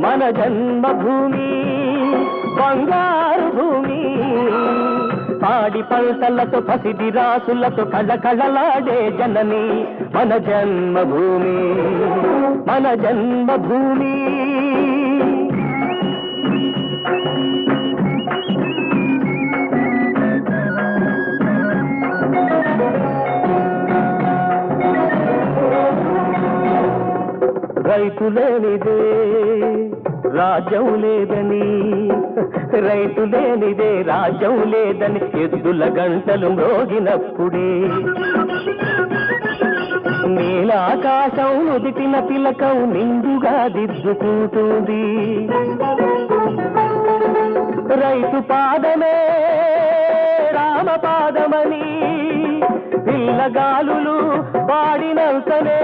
మన జన్మభూమి బంగారు భూమి. పాడి పంటలతో పసిడి రాసులతో కళకళలాడే జనని మన జన్మభూమి మన జన్మభూమి. రైతు లేనిదే రాజ్యం లేదని. రైతు లేనిదే రాజ్యం లేదని ఎద్దుల గంటలు మ్రోగినప్పుడే నీలాకాశం నుదిటిన పిలకం నిండుగా దిద్దుకుంటుంది. రైతు పాదమే రామ పాదమని. పిల్లగాలులు పాడినంతనే